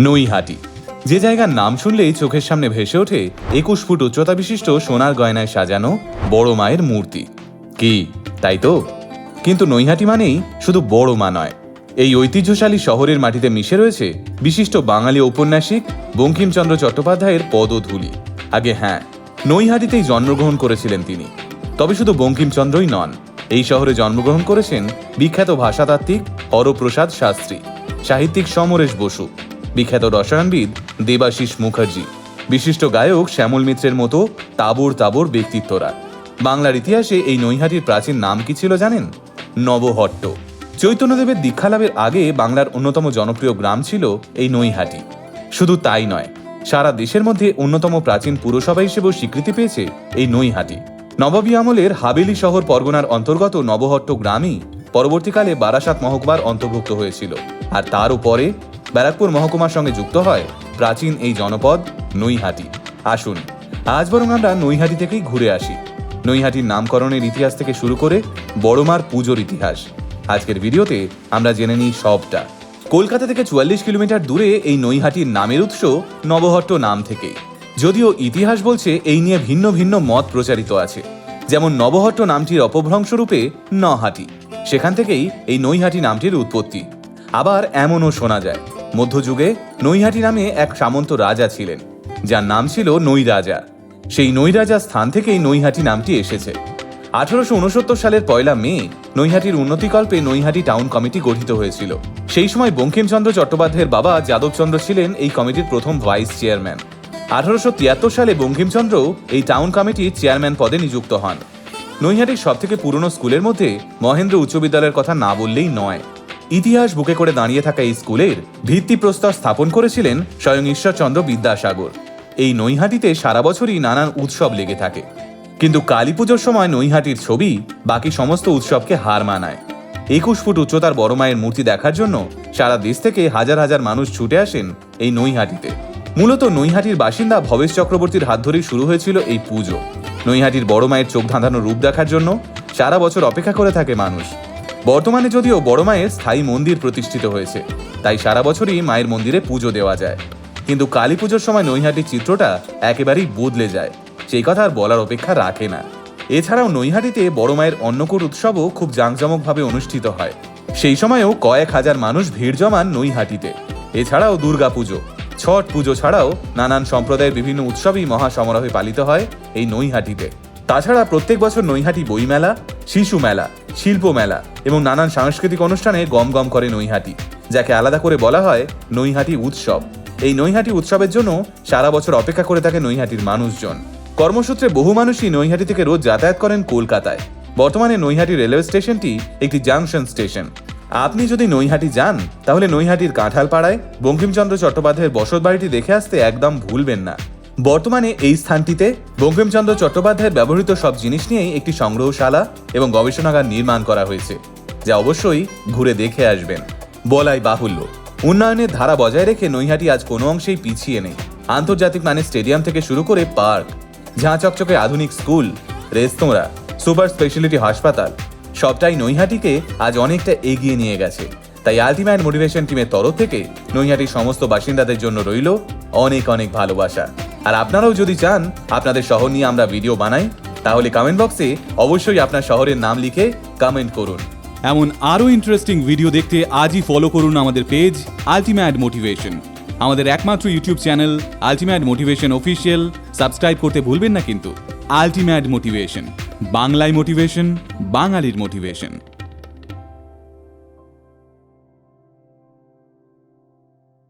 নৈহাটি। যে জায়গার নাম শুনলেই চোখের সামনে ভেসে ওঠে একুশ ফুট উচ্চতা বিশিষ্ট সোনার গয়নায় সাজানো বড় মায়ের মূর্তি। কি, তাই তো? কিন্তু নৈহাটি মানেই শুধু বড় মা নয়। এই ঐতিহ্যশালী শহরের মাটিতে মিশে রয়েছে বিশিষ্ট বাঙালি ঔপন্যাসিক বঙ্কিমচন্দ্র চট্টোপাধ্যায়ের পদধূলি। আগে হ্যাঁ নৈহাটিতেই জন্মগ্রহণ করেছিলেন তিনি। তবে শুধু বঙ্কিমচন্দ্রই নন, এই শহরে জন্মগ্রহণ করেছেন বিখ্যাত ভাষাতাত্ত্বিক হরপ্রসাদ শাস্ত্রী, সাহিত্যিক সমরেশ বসু। বিখ্যাত রসায়নবিদ দেবাশিস মুখার্জি। বিশিষ্ট গায়ক শ্যামল মিত্রের মতো তাবর তাবর ব্যক্তিত্বরা। বাংলার ইতিহাসে এই নৈহাটির প্রাচীন নাম কি ছিল জানেন? নবহট্ট। চৈতন্যদেবের দীক্ষালাভের আগে বাংলার অন্যতম জনপ্রিয় গ্রাম ছিল এই নৈহাটি। শুধু তাই নয়, সারা দেশের মধ্যে অন্যতম প্রাচীন পুরসভা হিসেবেও স্বীকৃতি পেয়েছে এই নৈহাটি। নবাবী আমলের হাবেলি শহর পরগনার অন্তর্গত নবহট্ট গ্রামই পরবর্তীকালে বারাসাত মহকুমার অন্তর্ভুক্ত হয়েছিল। আর তারও পরে ব্যারাকপুর মহকুমার সঙ্গে যুক্ত হয় প্রাচীন এই জনপদ নৈহাটি। আসুন, আজ বরং আমরা নৈহাটি থেকেই ঘুরে আসি। নৈহাটির নামকরণের ইতিহাস থেকে শুরু করে বড়মার পুজোর ইতিহাস। আজকের ভিডিওতে আমরা জেনে নিই সবটা। কলকাতা থেকে চুয়াল্লিশ কিলোমিটার দূরে এই নৈহাটির নামের উৎস নবহট্ট নাম থেকেই যদিও ইতিহাস বলছে এই নিয়ে ভিন্ন ভিন্ন মত প্রচারিত আছে। যেমন নবহট্ট নামটির অপভ্রংশ রূপে নহাটি। সেখান থেকেই এই নৈহাটি নামটির উৎপত্তি। আবার এমনও শোনা যায়। মধ্যযুগে নৈহাটি নামে এক সামন্ত রাজা ছিলেন, যার নাম ছিল নৈ রাজা সেই নৈ রাজা স্থান থেকেই নৈহাটি নামটি এসেছে। আঠারোশো উনসত্তর সালের পয়লা মে নৈহাটির উন্নতিকল্পে নৈহাটি টাউন কমিটি গঠিত হয়েছিল। সেই সময় বঙ্কিমচন্দ্র চট্টোপাধ্যায়ের বাবা যাদবচন্দ্র ছিলেন এই কমিটির প্রথম ভাইস চেয়ারম্যান। আঠারোশো তিয়াত্তর সালে বঙ্কিমচন্দ্র এই টাউন কমিটির চেয়ারম্যান পদে নিযুক্ত হন। নৈহাটির সবথেকে পুরনো স্কুলের মধ্যে মহেন্দ্র উচ্চ বিদ্যালয়ের কথা না বললেই নয়। ইতিহাস বুকে করে দাঁড়িয়ে থাকা এই স্কুলের ভিত্তিপ্রস্তর স্থাপন করেছিলেন স্বয়ং ঈশ্বরচন্দ্র বিদ্যাসাগর। এই নৈহাটিতে সারা বছরই নানান উৎসব লেগে থাকে। কিন্তু কালী পুজোর সময় নৈহাটির ছবি বাকি সমস্ত উৎসবকে হার মানায়। একুশ ফুট উচ্চতার বড় মায়ের মূর্তি দেখার জন্য সারা দেশ থেকে হাজার হাজার মানুষ ছুটে আসেন এই নৈহাটিতে। মূলত নৈহাটির বাসিন্দা ভবেশ চক্রবর্তীর হাত ধরেই শুরু হয়েছিল এই পুজো। নৈহাটির বড় মায়ের চোখ ধাঁধানো রূপ দেখার জন্য সারা বছর অপেক্ষা করে থাকে মানুষ। বর্তমানে যদিও বড় মায়ের স্থায়ী মন্দির প্রতিষ্ঠিত হয়েছে, তাই সারা বছরই মায়ের মন্দিরে পুজো দেওয়া যায়। কিন্তু কালী পুজোর সময় নৈহাটির চিত্রটা একেবারেই বদলে যায়, সেই কথা আর বলার অপেক্ষা রাখে না। এছাড়াও নৈহাটিতে বড় মায়ের অন্নকূট উৎসবও খুব জাঁকজমকভাবে অনুষ্ঠিত হয়। সেই সময়েও কয়েক হাজার মানুষ ভিড় জমান নৈহাটিতে। এছাড়াও দুর্গাপুজো ছট পুজো ছাড়াও নানান সম্প্রদায়ের বিভিন্ন উৎসবই মহাসমারোহে পালিত হয় এই নৈহাটিতে। তাছাড়া প্রত্যেক বছর নৈহাটি বইমেলা, শিশু মেলা, শিল্প মেলা এবং নানান সাংস্কৃতিক অনুষ্ঠানে গম গম করে নৈহাটি, যাকে আলাদা করে বলা হয় নৈহাটি উৎসব। এই নৈহাটি উৎসবের জন্য সারা বছর অপেক্ষা করে থাকে নৈহাটির মানুষজন। কর্মসূত্রে বহু মানুষই নৈহাটি থেকে রোজ যাতায়াত করেন কলকাতায়। বর্তমানে নৈহাটি রেলওয়ে স্টেশনটি একটি জাংশন স্টেশন। আপনি যদি নৈহাটি যান, তাহলে নৈহাটির কাঁঠালপাড়ায় বঙ্কিমচন্দ্র চট্টোপাধ্যায়ের বসত বাড়িটি দেখে আসতে একদম ভুলবেন না। বর্তমানে এই স্থানটিতে বঙ্কিমচন্দ্র চট্টোপাধ্যায়ের ব্যবহৃত সব জিনিস নিয়েই একটি সংগ্রহশালা এবং গবেষণাগার নির্মাণ করা হয়েছে, যা অবশ্যই ঘুরে দেখে আসবেন। বলাই বাহুল্য। উন্নয়নের ধারা বজায় রেখে নৈহাটি আজ কোনো অংশেই পিছিয়ে নেই। আন্তর্জাতিক মানের স্টেডিয়াম থেকে শুরু করে পার্ক, ঝাঁ চকচকে আধুনিক স্কুল, রেস্তোরাঁ, সুপার স্পেশালিটি হাসপাতাল, সবটাই নৈহাটিকে আজ অনেকটা এগিয়ে নিয়ে গেছে। তাই আলটিমেট মোটিভেশন টিমের তরফ থেকে নৈহাটির সমস্ত বাসিন্দাদের জন্য রইল অনেক অনেক ভালোবাসা। আর আপনারাও যদি চান আপনাদের শহর নিয়ে আমরা ভিডিও বানাই, তাহলে কমেন্ট বক্সে অবশ্যই আপনার শহরের নাম লিখে কমেন্ট করুন। এমন আরও ইন্টারেস্টিং ভিডিও দেখতে আজই ফলো করুন আমাদের পেজ আলটিমেট মোটিভেশন আমাদের একমাত্র YouTube channel ultimate motivation official subscribe করতে ভুলবেন না কিন্তু। আলটিমেট মোটিভেশন বাংলায় মোটিভেশন বাঙালির মোটিভেশন